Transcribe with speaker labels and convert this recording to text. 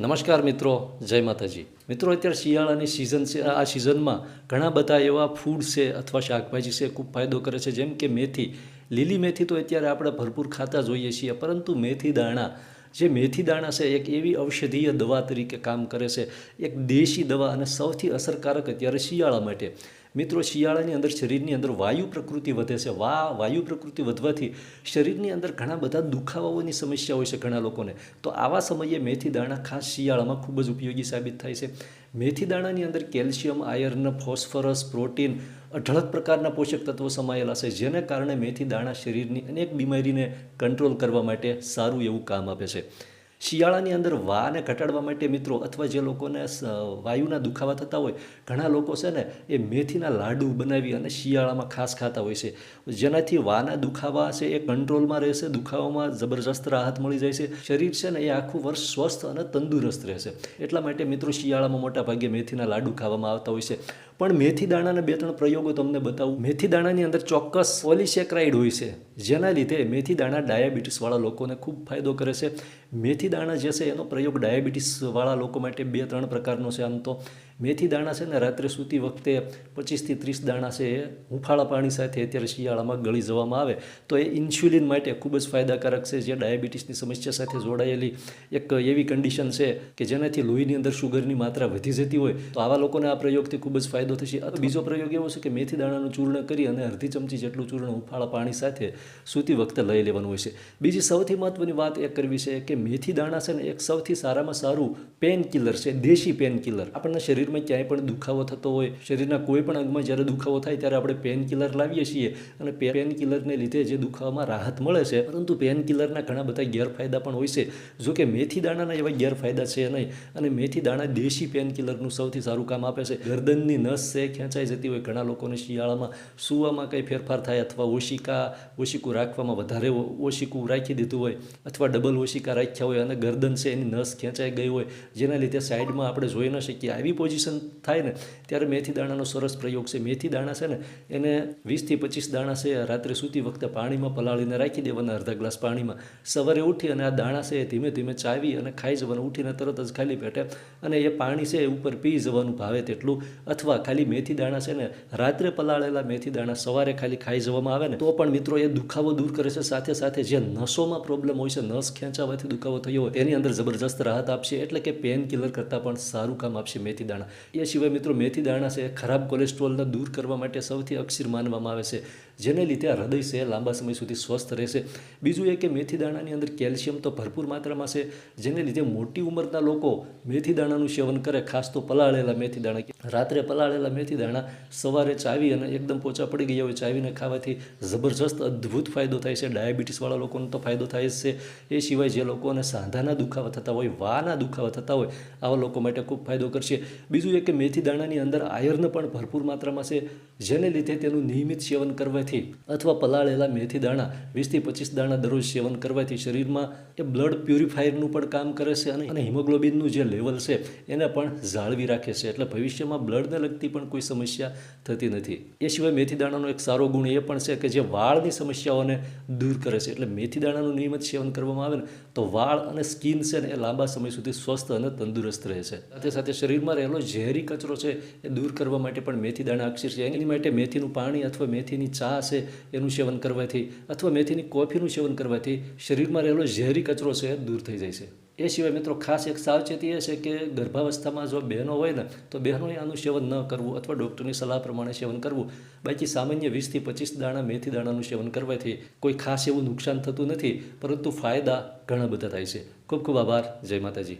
Speaker 1: નમસ્કાર મિત્રો, જય માતાજી. મિત્રો, અત્યારે શિયાળાની સિઝન છે. આ સિઝનમાં ઘણા બધા એવા ફૂડ છે અથવા શાકભાજી છે, ખૂબ ફાયદો કરે છે. જેમ કે મેથી. લીલી મેથી તો અત્યારે આપણે ભરપૂર ખાતા જોઈએ છીએ, પરંતુ મેથી દાણા, જે મેથી દાણા છે, એક એવી ઔષધીય દવા તરીકે કામ કરે છે. એક દેશી દવા અને સૌથી અસરકારક અત્યારે શિયાળા માટે. મિત્રો, શિયાળાની અંદર શરીરની અંદર વાયુ પ્રકૃતિ વધે છે. વા, વાયુ પ્રકૃતિ વધવાથી શરીરની અંદર ઘણા બધા દુખાવાઓની સમસ્યા હોય છે ઘણા લોકોને. તો આવા સમયે મેથી દાણા ખાસ શિયાળામાં ખૂબ જ ઉપયોગી સાબિત થાય છે. મેથી દાણાની અંદર કેલ્શિયમ, આયર્ન, ફોસ્ફરસ, પ્રોટીન અઢળક પ્રકારના પોષક તત્વો સમાયેલા છે, જેને કારણે મેથી દાણા શરીરની અનેક બીમારીને કંટ્રોલ કરવા માટે સારું એવું કામ આપે છે. શિયાળાની અંદર વાને ઘટાડવા માટે મિત્રો અથવા જે લોકોને વાયુના દુખાવા થતા હોય, ઘણા લોકો છે ને એ મેથીના લાડુ બનાવી અને શિયાળામાં ખાસ ખાતા હોય છે. જેનાથી વાના દુખાવા છે એ કંટ્રોલમાં રહેશે, દુખાવામાં જબરજસ્ત રાહત મળી જાય છે. શરીર છે ને એ આખું વર્ષ સ્વસ્થ અને તંદુરસ્ત રહેશે. એટલા માટે મિત્રો શિયાળામાં મોટા ભાગે મેથીના લાડુ ખાવામાં આવતા હોય છે. પણ મેથી દાણાના બે ત્રણ પ્રયોગો તમને બતાવું. મેથી દાણાની અંદર ચોક્કસ પોલિસેક્રાઇડ હોય છે. જેના લીધે મેથી દાણા ડાયાબિટીસવાળા લોકોને ખૂબ ફાયદો કરે છે. મેથી દાણા જે છે એનો પ્રયોગ ડાયાબિટીસવાળા લોકો માટે બે ત્રણ પ્રકારનો છે. આમ તો મેથી દાણા છે ને રાત્રે સૂતી વખતે પચીસથી ત્રીસ દાણા છે એ હુંફાળા પાણી સાથે અત્યારે શિયાળામાં ગળી જવામાં આવે. તો એ ઇન્સ્યુલિન માટે ખૂબ જ ફાયદાકારક છે. જે ડાયાબિટીસની સમસ્યા સાથે જોડાયેલી એક એવી કન્ડિશન છે કે જેનાથી લોહીની અંદર શુગરની માત્રા વધી જતી હોય તો આવા લોકોને આ પ્રયોગથી ખૂબ જ ફાયદો થશે. અથવા બીજો પ્રયોગ એવો છે કે મેથી દાણાનું ચૂર્ણ કરી અને અડધી ચમચી જેટલું ચૂર્ણ હુંફાળા પાણી સાથે સૂતી વખતે લઈ લેવાનું હોય છે. બીજી સૌથી મહત્વની વાત એ કરવી છે કે મેથી દાણા છે ને એક સૌથી સારામાં સારું પેન કિલર છે, દેશી પેન કિલર આપણના શરીરમાં ક્યાંય પણ દુખાવો થતો હોય, શરીરના કોઈ પણ અંગમાં જ્યારે દુખાવો થાય ત્યારે આપણે પેન કિલર લાવીએ છીએ અને પેન કિલરને લીધે જે દુખાવામાં રાહત મળે છે, પરંતુ પેન કિલરના ઘણા બધા ગેરફાયદા પણ હોય છે. જો કે મેથી દાણાના એવા ગેરફાયદા છે નહીં, અને મેથી દાણા દેશી પેન કિલરનું સૌથી સારું કામ આપે છે. ગરદનની નસ છે, ખેંચાઈ જતી હોય, ઘણા લોકોને શિયાળામાં સૂવામાં કંઈ ફેરફાર થાય અથવા ઓશિકા, ઓશિકું રાખવામાં વધારે ઓશિકું રાખી દીધું હોય અથવા ડબલ ઓશિકા રાખ્યા હોય અને ગરદન છે એની નસ ખેંચાઈ ગઈ હોય, જેના લીધે સાઈડમાં આપણે જોઈ ન શકીએ. આવી પોઝિશન થાય ને, ત્યારે મેથી દાણાનો સરસ પ્રયોગ છે. મેથી દાણા છે ને, એને વીસથી પચીસ દાણા છે, રાત્રે સૂતી વખતે પાણીમાં પલાળીને રાખી દેવાના અડધા ગ્લાસ પાણીમાં. સવારે ઉઠી અને આ દાણા છે એ ધીમે ધીમે ચાવી અને ખાઈ જવાનું, ઉઠીને તરત જ ખાલી પેટે અને એ પાણી છે એ ઉપર પી જવાનું ભાવે તેટલું. અથવા ખાલી મેથી દાણા છે ને, રાત્રે પલાળેલા મેથી દાણા સવારે ખાલી ખાઈ જવામાં આવે ને, તો પણ મિત્રો એ દુખાવો દૂર કરે છે. સાથે સાથે જે નસોમાં પ્રોબ્લેમ હોય છે, નસ ખેંચાવાથી દુખાવો થયો હોય એની અંદર જબરજસ્ત રાહત આપશે એટલે કે પેન કિલર કરતાં પણ સારું કામ આપશે મેથી દાણા. એ સિવાય મિત્રો મેથી દાણા છે ખરાબ કોલેસ્ટ્રોલને દૂર કરવા માટે સૌથી અક્ષીર માનવામાં આવે છે, જેને લીધે હૃદય છે લાંબા સમય સુધી સ્વસ્થ રહેશે. બીજું એ કે મેથી દાણાની અંદર કેલ્શિયમ તો ભરપૂર માત્રામાં છે, જેને લીધે મોટી ઉંમરના લોકો મેથી દાણાનું સેવન કરે, ખાસ તો પલાળેલા મેથી દાણા રાત્રે પલાળેલા મેથી દાણા સવારે ચાવી અને એકદમ પોચા પડી ગયા હોય ચાવીને ખાવાથી જબરજસ્ત અદ્ભુત ફાયદો થાય છે. ડાયાબિટીસવાળા લોકોને તો ફાયદો થાય જ છે. એ સિવાય જે લોકોને સાંધાના દુખાવા થતા હોય, વાના દુખાવા થતા હોય, આવા લોકો માટે ખૂબ ફાયદો કરશે. બીજું એ કે મેથી દાણાની અંદર આયર્ન પણ ભરપૂર માત્રામાં છે, જેને લીધે તેનું નિયમિત સેવન કરવાથી અથવા પલાળેલા મેથી દાણા વીસથી પચીસ દાણા દરરોજ સેવન કરવાથી શરીરમાં એ બ્લડ પ્યુરિફાયરનું પણ કામ કરે છે અને હિમોગ્લોબિનનું જે લેવલ છે, એને પણ જાળવી રાખે છે. એટલે ભવિષ્યમાં બ્લડને લગતી પણ કોઈ સમસ્યા થતી નથી. એ સિવાય મેથી દાણાનો એક સારો ગુણ એ પણ છે કે જે વાળની સમસ્યાઓને દૂર કરે છે. એટલે મેથી દાણાનું નિયમિત સેવન કરવામાં આવે ને, તો વાળ અને સ્કિન છે ને એ લાંબા સમય સુધી સ્વસ્થ અને તંદુરસ્ત રહે છે. સાથે સાથે શરીરમાં રહેલો ઝેરી કચરો છે એ દૂર કરવા માટે પણ મેથી દાણા અક્ષર છે. એની માટે મેથીનું પાણી અથવા મેથીની ચા છે એનું સેવન કરવાથી અથવા મેથીની કોફીનું સેવન કરવાથી શરીરમાં રહેલો ઝેરી કચરો છે દૂર થઈ જાય છે. એ સિવાય મિત્રો ખાસ એક સાવચેતી એ છે કે ગર્ભાવસ્થામાં જો બહેનો હોય ને, તો બહેનોએ આનું સેવન ન કરવું અથવા ડૉક્ટરની સલાહ પ્રમાણે સેવન કરવું. બાકી સામાન્ય વીસથી પચીસ દાણા, મેથી દાણાનું સેવન કરવાથી કોઈ ખાસ એવું નુકસાન થતું નથી, પરંતુ ફાયદા ઘણા બધા થાય છે. ખૂબ ખૂબ આભાર. જય માતાજી.